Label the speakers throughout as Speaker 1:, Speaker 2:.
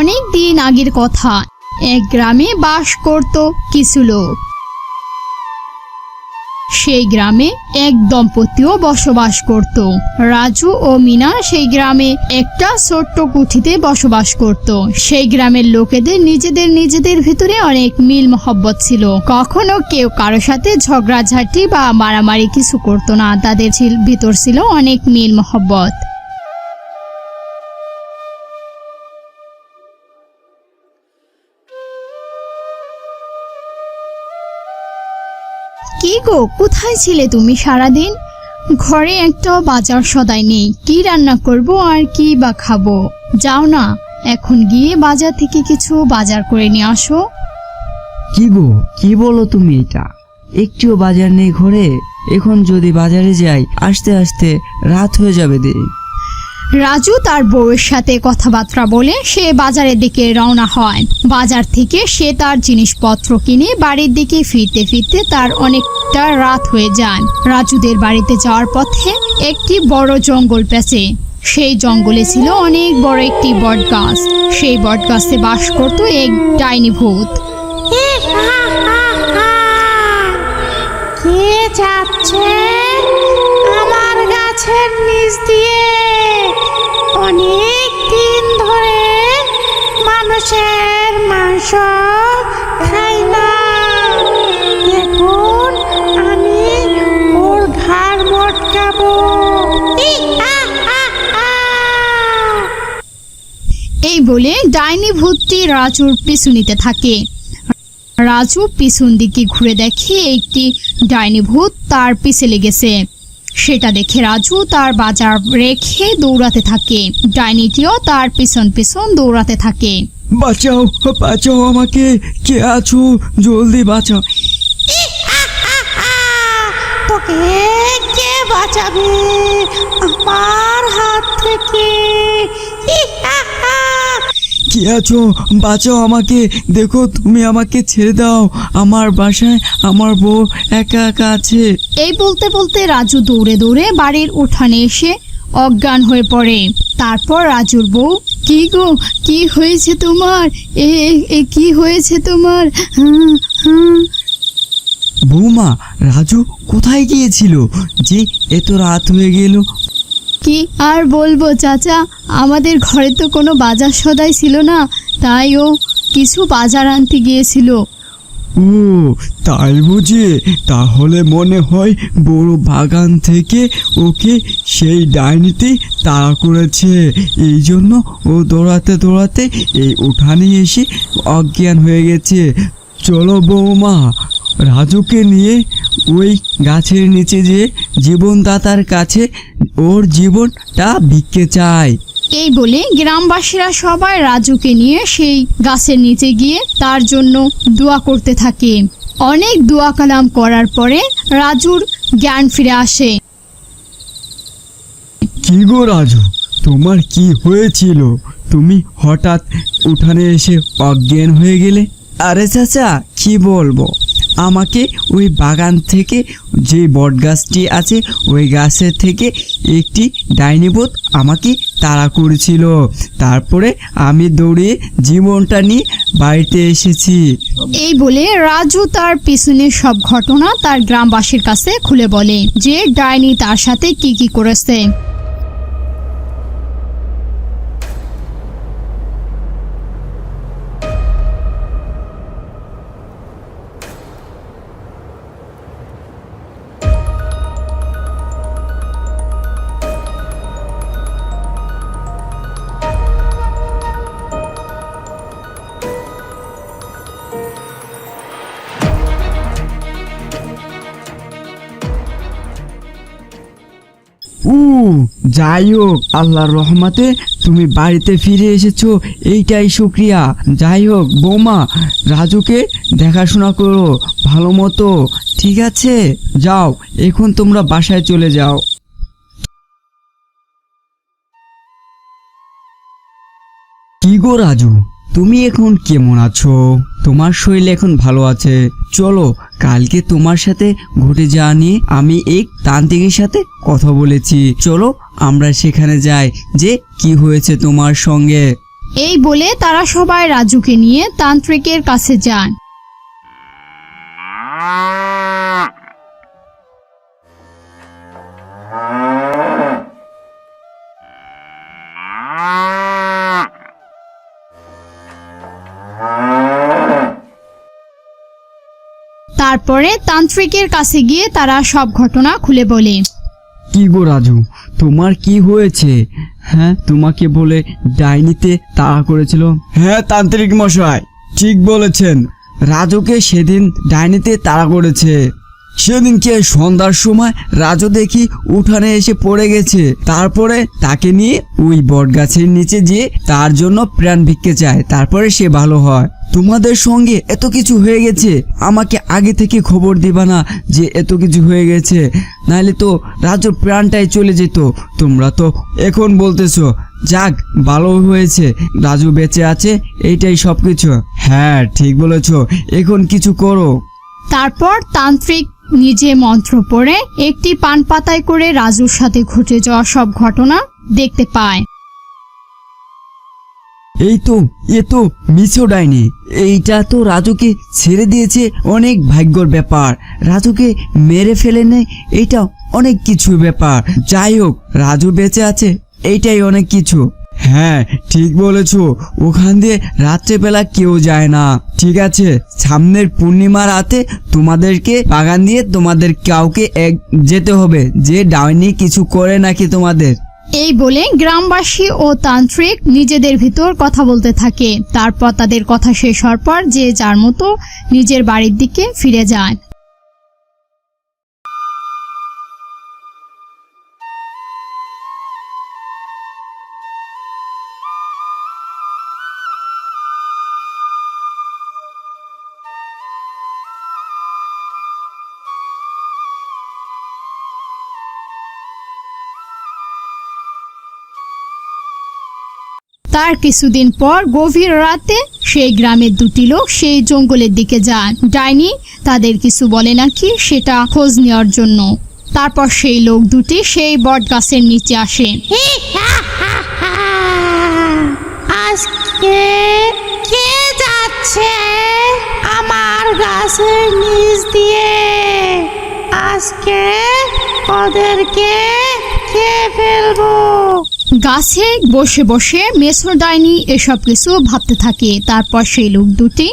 Speaker 1: অনেক দিন আগের কথা। এক গ্রামে বাস করত কিছু লোক। সেই গ্রামে এক দম্পতিও বসবাস করত। রাজু ও মিনা সেই গ্রামে একটা ছোট্ট কুঠিতে বসবাস করত। সেই গ্রামের লোকেদের নিজেদের নিজেদের ভিতরে অনেক মিল মহব্বত ছিল। কখনো কেউ কারও সাথে ঝগড়াঝাটি বা মারামারি কিছু করতো না। তাদের ভিতর ছিল অনেক মিল মহব্বত। কি গো? কোথায় ছিলে তুমি সারাদিন? ঘরে একটা বাজার সদাই নেই। কি রান্না করব আর কি বা খাব? যাও না, এখন গিয়ে বাজার থেকে কিছু বাজার করে নিয়ে আসো।
Speaker 2: কি গো? কি বলো তুমি এটা? একটিও বাজার নেই ঘরে। এখন যদি বাজারে যাই, আস্তে আস্তে রাত হয়ে যাবে দে
Speaker 1: রাজু তার বউয়ের সাথে কথাবার্তা বলে সে বাজারের দিকে রওনা হয়। বাজার থেকে সে তার জিনিসপত্র কিনে বাড়ির দিকে ফিরতে ফিরতে তার অনেকটা রাত হয়ে যায়। রাজুদের বাড়িতে যাওয়ার পথে একটি বড় জঙ্গল পেছে সেই জঙ্গলে ছিল অনেক বড় একটি বট গাছ সেই বট গাছে বাস করত এক ডাইনি ভূত।
Speaker 3: কে যাচ্ছে? আমার গাছের নিচ দিয়ে অনেক দিন ধরে মানুষের মাংস খাই না। দেখুন আমি ওর ঘাড় মটকাবো।
Speaker 1: এই বলে ডাইনি ভূতটি রাজুর পিছু নিতে থাকে। রাজু পিছন দিকে ঘুরে দেখে একটি ডাইনি ভূত তার পিছে লেগেছে। সেটা দেখে রাজু তার বাজার রেখে দৌড়াতে থাকে। ডাইনিটিও তার পিছন পিছন দৌড়াতে থাকে।
Speaker 2: বাঁচাও বাঁচাও আমাকে। কে আছো? জলদি বাঁচাও।
Speaker 3: তোকে কে বাঁচাবে? আমার হাত থেকে।
Speaker 2: কে আছো? বাঁচাও আমাকে। দেখো তুমি আমাকে ছেড়ে দাও। আমার বাসায় আমার বউ একা একা আছে।
Speaker 1: এই বলতে বলতে রাজু দৌড়ে দৌড়ে বাড়ির উঠানে এসে অজ্ঞান হয়ে পড়ে। তারপর রাজুর বউ কি গো? কি হয়েছে তোমার? এ এ- কি হয়েছে তোমার? হাঁ, হাঁ।
Speaker 2: বৌমা রাজু কোথায় গিয়েছিল? যে এত রাত হয়ে গেল
Speaker 1: কি আর বলব, চাচা? আমাদের ঘরে তো কোনো বাজার সদাই ছিল না, তাই ও কিছু বাজার আনতে গিয়েছিল।
Speaker 2: ও, তাই বুঝি? তাহলে মনে হয় বড় বাগান থেকে ওকে সেই ডাইনিতে তাড়া করেছে। এই জন্য ও দৌড়াতে দৌড়াতে এই উঠানে এসে অজ্ঞান হয়ে গেছে। চলো বৌমা রাজুকে নিয়ে ওই গাছের নিচে যে জীবনদাতার কাছে ওর জীবনটা ভিক্ষে চায়
Speaker 1: এই বলে গ্রামবাসীরা সবাই রাজুকে নিয়ে সেই গাছের নিচে গিয়ে তার জন্য দোয়া করতে থাকে। অনেক দোয়া কালাম করার পরে রাজুর জ্ঞান ফিরে আসে।
Speaker 2: কি গো রাজু তোমার কি হয়েছিল? তুমি হঠাৎ উঠানে এসে অজ্ঞান হয়ে গেলে? আরে চাচা, কি বলব? আমাকে ওই বাগান থেকে যে বট গাছটি আছে, ওই গাছের থেকে একটি ডাইনিবোধ আমাকে তাড়া করেছিল। তারপরে আমি দৌড়িয়ে জীবনটা নিয়ে বাড়িতে এসেছি।
Speaker 1: এই বলে রাজু তার পিছনে সব ঘটনা তার গ্রামবাসীর কাছে খুলে বলে যে ডাইনি তার সাথে কি কি করেছে।
Speaker 2: যাই হোক আল্লাহর রহমাতে তুমি বাড়িতে ফিরে এসেছ, এইটাই সুক্রিয়া যাই হোক বৌমা, রাজুকে দেখাশোনা করো, ভালো মতো, ঠিক আছে? যাও, এখন তোমরা বাসায় চলে যাও। কি গো রাজু? তুমি এখন কেমন আছো? তোমার শরীর এখন ভালো আছে। চলো, কালকে তোমার সাথে ঘটে যাওয়া নিয়ে আমি এক তান্ত্রিকের সাথে কথা বলেছি। চলো, আমরা সেখানে যাই যে কি হয়েছে তোমার সঙ্গে।
Speaker 1: এই বলে তারা সবাই রাজুকে নিয়ে তান্ত্রিকের কাছে যান। তারপরে তান্ত্রিকের কাছে গিয়ে তারা সব ঘটনা খুলে বলে।
Speaker 2: কি গো রাজু তোমার কি হয়েছে? হ্যাঁ তোমাকে বলে ডাইনিতে তাড়া করেছিল। হ্যাঁ তান্ত্রিক মশাই ঠিক বলেছেন। রাজুকে সেদিন ডাইনিতে তাড়া করেছে। সেদিনকে সন্ধ্যার সময় রাজু দেখি উঠানে এসে পড়ে গেছে। তারপরে তাকে নিয়ে ওই বট গাছের নিচে যেয়ে তার জন্য প্রাণ ভিক্ষে চায়। তারপরে সে ভালো হয়। তোমাদের সঙ্গে এত কিছু হয়ে গেছে। আমাকে আগে থেকে খবর দিবা না যে এত কিছু হয়ে গেছে। নাহলে তো রাজুর প্রাণটাই চলে যেত। তোমরা তো এখন বলতেছো, যাক, ভালো হয়েছে। রাজু বেঁচে আছে, এইটাই সব কিছু হ্যাঁ ঠিক বলেছ। এখন কিছু করো।
Speaker 1: তারপর তান্ত্রিক নিজে মন্ত্র পড়ে একটি পান পাতায় করে রাজুর সাথে ঘটে যাওয়া সব ঘটনা দেখতে পায়।
Speaker 2: এই তো, এ তো মিছো ডাইনি। এইটা তো রাজুকে ছেড়ে দিয়েছে অনেক ভাগ্যর ব্যাপার। রাজুকে মেরে ফেলে নেয় এইটা অনেক কিছু ব্যাপার। যাই হোক, রাজু বেঁচে আছে, এইটাই অনেক কিছু। হ্যাঁ ঠিক বলেছ। ওখান দিয়ে রাত্রেবেলা কেউ যায় না। ঠিক আছে, সামনের পূর্ণিমা রাতে তোমাদেরকে বাগান দিয়ে তোমাদের কাউকে এক যেতে হবে, যে ডাইনি কিছু করে নাকি তোমাদের।
Speaker 1: এই বলে গ্রামবাসী ও তান্ত্রিক নিজেদের ভিতর কথা বলতে থাকে। তারপর তাদের কথা শেষ হওয়ার পর যে যার মতো নিজের বাড়ির দিকে ফিরে যায়। তার কিছুদিন পর গভীর রাতে সেই গ্রামের দুটি লোক সেই জঙ্গলের দিকে যান ডাইনি তাদের কিছু বলে নাকি সেটা খোঁজ নেওয়ার জন্য। তারপর সেই লোক দুটি সেই বট গাছের নিচে আসে।
Speaker 3: আজকে কে যাচ্ছে আমার গাছের নিচ দিয়ে? আজকে ওদেরকে খেয়ে ফেলব।
Speaker 1: গাছে বসে বসে মেসর ডাইনি এসব কিছু ভাবতে থাকে। তারপর সেই লোক দুটি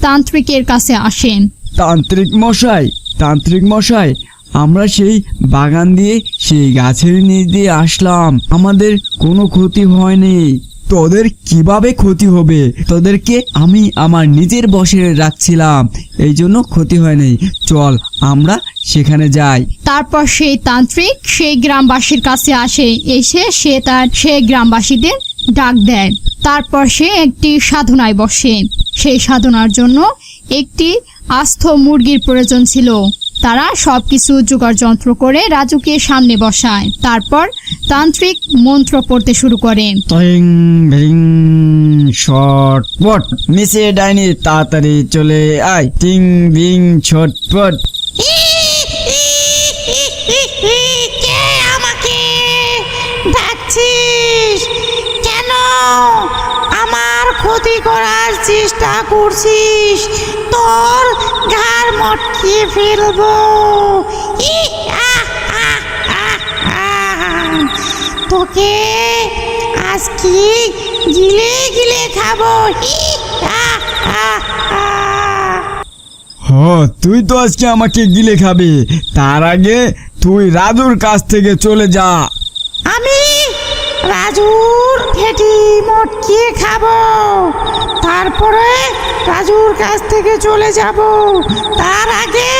Speaker 1: তান্ত্রিকের কাছে আসেন।
Speaker 2: তান্ত্রিক মশাই তান্ত্রিক মশাই, আমরা সেই বাগান দিয়ে সেই গাছের নিচ দিয়ে আসলাম। আমাদের কোনো ক্ষতি হয়নি। তোদের কীভাবে ক্ষতি হবে? তোদেরকে আমি আমার নিজের বসে রাখছিলাম। এই জন্য ক্ষতি হয়নি। চল, আমরা সেখানে যাই।
Speaker 1: তারপর সেই তান্ত্রিক সেই গ্রামবাসীর কাছে আসে। এসে সে তার সেই গ্রামবাসীদের ডাক দেয়। তারপর সে একটি সাধনায় বসে। সেই সাধনার জন্য একটি আস্থ মুরগির প্রয়োজন ছিল। তারা সবকিছু জোগাড় যন্ত্র করে রাজুকে সামনে বসায়। তারপর তান্ত্রিক মন্ত্র পড়তে শুরু
Speaker 2: করে। ছটপট মিশে ডাইনি তাড়াতাড়ি চলে আয়। টিং বিং ছটপট
Speaker 3: হি, হি, হি, হি, হি। কে আমাকে ডাকছিস? কেন আমার ক্ষতি করার চেষ্টা করছিস? তোর ঘাড় মটকিয়ে ফেলব। তোকে আজকে গিলে গিলে খাব। হ,
Speaker 2: তুই তো আজকে আমাকে গিলে খাবি তার আগে তুই রাজুর কাছ থেকে চলে যা
Speaker 3: রাজুর ঘেটি মটকিয়ে খাব? তারপরে রাজুর কাছ থেকে চলে যাব। তার আগে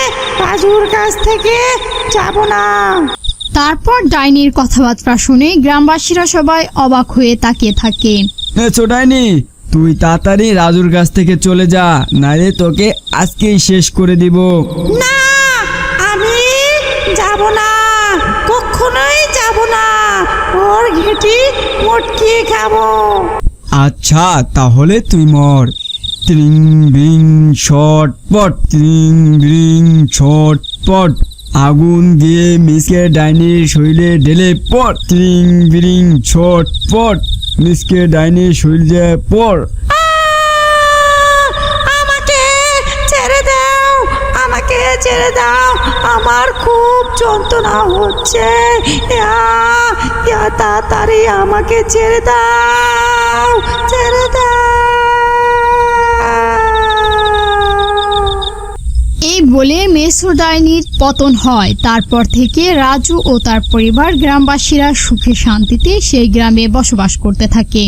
Speaker 3: রাজুর কাছ থেকে যাব না।
Speaker 1: তারপর ডাইনির কথাবার্তা শুনে গ্রামবাসীরা সবাই অবাক হয়ে তাকিয়ে থাকে।
Speaker 2: এ ছোটাইনি তুই তাড়াতাড়ি রাজুর কাছ থেকে চলে যা নাইলে তোকে আজকেই শেষ করে দিব।
Speaker 3: না আমি যাব না কখনোই যাব না ওর ঘেটি মটকিয়ে খাব
Speaker 2: আচ্ছা তাহলে তুই মর। ত্রিং বিং ছটপট ত্রিং, ব্রিং ছটপট আগুন দিয়ে মিসকে ডাইনির শরীরে ঢেলে পর। ত্রিং, ব্রিং ছট পট, মিসকে ডাইনির শরীরে পর।
Speaker 3: ছেড়ে দাও। আমার খুব যন্ত্রণা হচ্ছে। তাড়াতাড়ি আমাকে ছেড়ে দাও। ছেড়ে দাও।
Speaker 1: এই বলে মেসো ডাইনির পতন হয়। তারপর থেকে রাজু ও তার পরিবার গ্রামবাসীরা সুখে শান্তিতে সেই গ্রামে বসবাস করতে থাকে।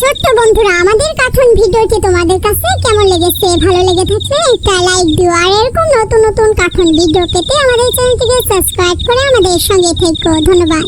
Speaker 4: ছোট্ট বন্ধুরা, আমাদের কার্টুন ভিডিওটি তোমাদের কাছে কেমন লেগেছে, ভালো লেগে থাকলে একটা লাইক দিও, আর এরকম নতুন নতুন কার্টুন ভিডিও পেতে আমাদের চ্যানেলটিকে সাবস্ক্রাইব করে আমাদের সঙ্গে থেকো। ধন্যবাদ।